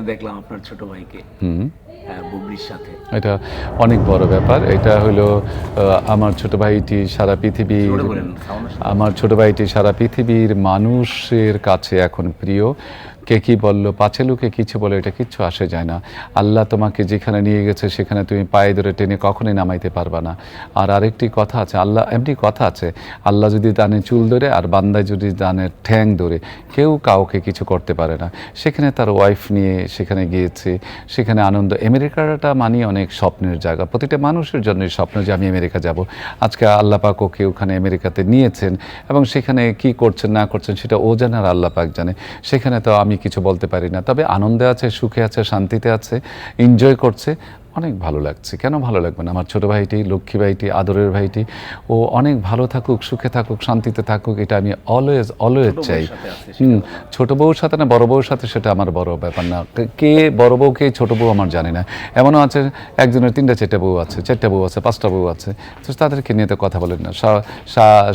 দেখলাম আপনার ছোট ভাইকে বুবলির সাথে। এটা অনেক বড় ব্যাপার। এটা হলো আহ, আমার ছোট ভাইটি সারা আসছে। আমার ছোট ভাইটি সারা পৃথিবীর মানুষের কাছে এখন প্রিয়। কে কি বলল? পাছে লোকে কিছু বলে এটা কিচ্ছু আসে যায় না। আল্লাহ তোমাকে যেখানে নিয়ে গেছে সেখানে তুমি পায়ে ধরে টেনে কখনোই নামাইতে পারবা না। আর আরেকটি কথা আছে, আল্লাহ, এমনি কথা আছে, আল্লাহ যদি দানে চুল ধরে আর বান্দায় যদি দানে ঠ্যাং ধরে, কেউ কাউকে কিছু করতে পারে না। সেখানে তার ওয়াইফ নিয়ে সেখানে গিয়েছে, সেখানে আনন্দ। আমেরিকাটা মানে অনেক স্বপ্নের জায়গা। প্রতিটা মানুষের জন্যই স্বপ্ন যে আমি আমেরিকা যাব। আজকে আল্লাহ পাক ওকে ওখানে আমেরিকাতে নিয়েছেন এবং সেখানে কি করছেন, না করছেন, সেটা ও জানে আর আল্লাহ পাক জানে। সেখানে তো আমি কিছু বলতে পারি না। তবে আনন্দে আছে সুখে আছে শান্তিতে আছে এনজয় করছে। অনেক ভালো লাগছে। কেন ভালো লাগবে না? আমার ছোটো ভাইটি লক্ষ্মী ভাইটি আদরের ভাইটি ও অনেক ভালো থাকুক সুখে থাকুক শান্তিতে থাকুক এটা আমি অলওয়েজ অলওয়েজ চাই। হুম ছোটো বউর সাথে না বড় বউর সাথে সেটা আমার বড় ব্যাপার না। কে বড় বউ কে ছোটো বউ আমার জানি না। এমনও আছে একজনের তিনটা চারটা বউ আছে চারটা বউ আছে পাঁচটা বউ আছে। তো তাদেরকে নিয়ে তো কথা বলেন না।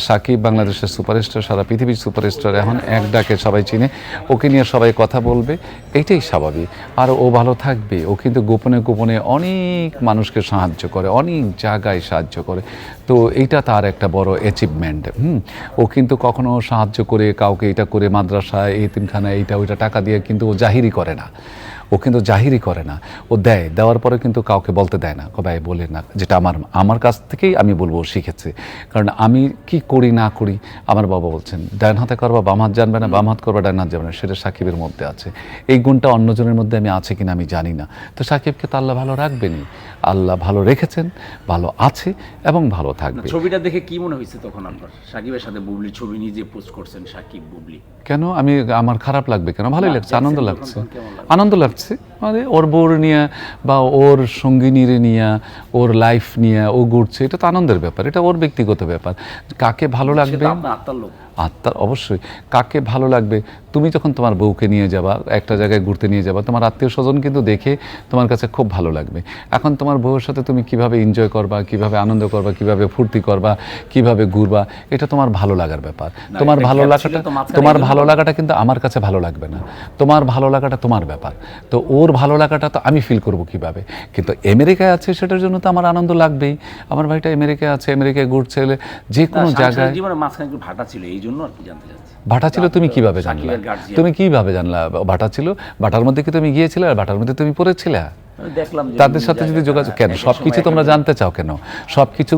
সাকিব বাংলাদেশের সুপারস্টার সারা পৃথিবীর সুপারস্টার এখন এক ডাকে সবাই চিনে। ওকে নিয়ে সবাই কথা বলবে এটাই স্বাভাবিক। আর ও ভালো থাকবে ও কিন্তু গোপনে গোপনে অনেক মানুষকে সাহায্য করে, অনেক জায়গায় সাহায্য করে। তো এইটা তার একটা বড় অ্যাচিভমেন্ট হুম? ও কিন্তু কখনো সাহায্য করে, কাউকে এটা করে মাদ্রাসায় এতিমখানা এইটা ওইটা টাকা দিয়ে কিন্তু ও জাহিরি করে না। ও কিন্তু জাহিরি করে না। ও দেয় দেওয়ার পরে কিন্তু কাউকে বলতে দেয় না। কবাই বলে না যেটা আমার আমার কাছ থেকেই আমি বলব শিখেছে। কারণ আমি কি করি না করি আমার বাবা বলছেন ডান হাতে করবা বাম হাত জানবে না বাম হাত করবা ডান হাত জানবে না। সেটা সাকিবের মধ্যে আছে। এই গুণটা অন্যজনের মধ্যে আমি আছে কিনা আমি জানি না। তো সাকিবকে তো আল্লাহ ভালো রাখবেনই। আল্লাহ ভালো রেখেছেন ভালো আছে এবং ভালো থাকবে। ছবিটা দেখে কি মনে হয়েছে তখন আপনার? সাকিবের সাথে বুবলি ছবি নিজে পোস্ট করছেন সাকিব বুবলি। কেন? আমি আমার খারাপ লাগবে কেন? ভালোই লাগছে আনন্দ লাগছে? আনন্দ লাগছে? আনন্দ লাগছে মানে ওর বউর নিয়ে বা ওর সঙ্গিনীর নিয়ে ওর লাইফ নিয়ে ও ঘুরছে এটা তো আনন্দের ব্যাপার এটা ওর ব্যক্তিগত ব্যাপার। কাকে ভালো লাগবে? আত্মার অবশ্যই। কাকে ভালো লাগবে? তুমি যখন তোমার বউকে নিয়ে যাবা একটা জায়গায় ঘুরতে নিয়ে যাবা তোমার আত্মীয় স্বজন কিন্তু দেখে তোমার কাছে খুব ভালো লাগবে। এখন তোমার বউয়ের সাথে তুমি কীভাবে এনজয় করবা কীভাবে আনন্দ করবা কীভাবে ফুর্তি করবা কীভাবে ঘুরবা এটা তোমার ভালো লাগার ব্যাপার। তোমার ভালো লাগাটা তোমার ভালো লাগাটা কিন্তু আমার কাছে ভালো লাগবে না। তোমার ভালো লাগাটা তোমার ব্যাপার। তো ওর ভালো লাগাটা তো আমি ফিল করব কীভাবে? কিন্তু আমেরিকায় আছে সেটার জন্য তো আমার আনন্দ লাগবেই। আমার ভাইটা আমেরিকায় আছে আমেরিকায় ঘুরছে যে কোনো জায়গায় সাংসারিক মাঝখানে একটু ভাটা ছিল এই জন্য আর কি জানতে চাচ্ছি। ভাটা ছিল তুমি কীভাবে জানলা? তুমি কীভাবে জানলা? ভাটা ছিল? ভাটার মধ্যে কি তুমি গিয়েছিলে? আর ভাটার মধ্যে তুমি পড়েছিলে? তাদের সাথে যদি যোগাযোগ কেন? সব কিছু তোমরা জানতে চাও কেন? সব কিছু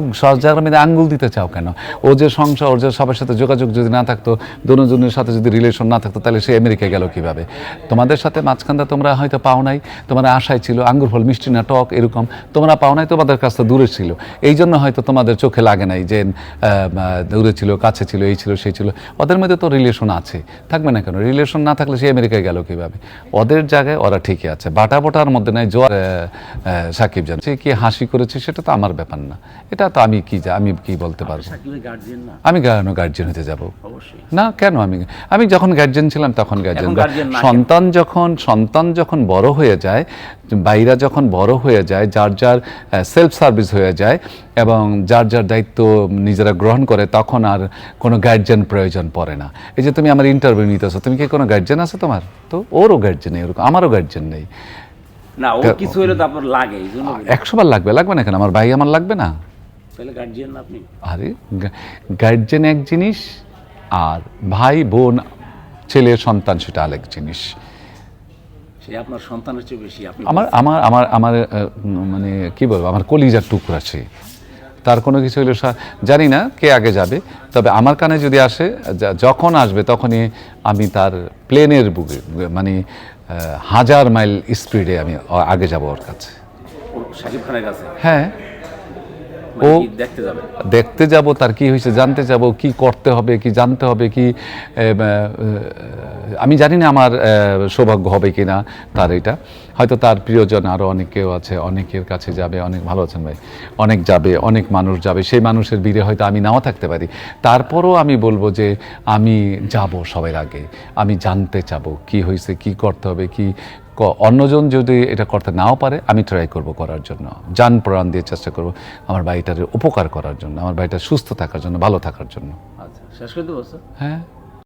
মধ্যে আঙ্গুল দিতে চাও কেন? ও যে সংসার ওর যে সবার সাথে যোগাযোগ যদি না থাকতো দুজনের সাথে যদি রিলেশন না থাকতো তাহলে সে আমেরিকায় গেল কীভাবে? তোমাদের সাথে মাঝখানটা তোমরা হয়তো পাও নাই। তোমার আশায় ছিল আঙ্গুর ফল মিষ্টি না টক এরকম। তোমরা পাও নাই তোমাদের কাছ থেকে দূরে ছিল। এই জন্য হয়তো তোমাদের চোখে লাগে নাই যে দূরে ছিল কাছে ছিল এই ছিল সেই ছিল। ওদের মধ্যে তো রিলেশন আছে। থাকবে না কেন? রিলেশন না থাকলে সে আমেরিকায় গেল কীভাবে? ওদের জায়গায় ওরা ঠিকই আছে। বাটা বোটার মধ্যে নাই আহ, সাকিব জান। সে কি হাসি করেছে সেটা তো আমার ব্যাপার না। এটা তো আমি কি আমি কি বলতে পারব? আমি কেন গার্জিয়ান হতে যাব? অবশ্যই। না কেন আমি? আমি যখন গার্জিয়ান ছিলাম তখন গার্জিয়ান guardian সন্তান যখন সন্তান যখন বড় হয়ে যায় বাইরা যখন বড় হয়ে যায় যার যার সেলফ সার্ভিস হয়ে যায় এবং যার যার দায়িত্ব নিজেরা গ্রহণ করে তখন আর কোনো গার্জিয়ান প্রয়োজন পড়ে না। এই যে তুমি আমার ইন্টারভিউ নিতেছো তুমি কি কোনো গার্জিয়ান আছে তোমার? তো ওরও গার্জিয়ান নেই ওরকম আমারও গার্জিয়ান নেই। না ও কিছু হলে তো আপনার লাগে এই জন্য একশো বার লাগবে লাগবে না কেন? আমার ভাই আমার লাগবে না? তাহলে গার্জিয়ান আপনি? আরে গার্জেন এক জিনিস আর ভাই বোন ছেলে সন্তান সেটা আরেক জিনিস। সে আপনার সন্তানের চেয়ে বেশি আপনি আমার আমার আমার আমার মানে কি বলব আমার কলিজার টুকরা সে তার কোনো কিছু হলে জানি না কে আগে যাবে তবে আমার কানে যদি আসে যখন আসবে তখনই আমি তার প্লেনের বুকে মানে হাজার মাইল স্পিডে আমি আগে যাব ওর কাছে? হ্যাঁ। ও- দেখতে যাব? তার কি হয়েছে জানতে যাব কি করতে হবে কি জানতে হবে কি আমি জানি না আমার সৌভাগ্য হবে কি না তার এটা। হয়তো তার প্রিয়জন আরও অনেকেও আছে অনেকের কাছে যাবে অনেক ভালো আছেন ভাই। অনেক যাবে অনেক মানুষ যাবে সেই মানুষের ভিড়ে হয়তো আমি নাও থাকতে পারি। তারপরও আমি বলব যে আমি যাব সবার আগে আমি জানতে চাবো কি হয়েছে কি করতে হবে ক- অন্যজন যদি এটা করতে নাও পারে আমি ট্রাই করব করার জন্য। যান প্রাণ দিয়ে চেষ্টা করব আমার বাড়িটার উপকার করার জন্য আমার বাড়িটা সুস্থ থাকার জন্য ভালো থাকার জন্য। আচ্ছা শেষ করে দেবো হ্যাঁ।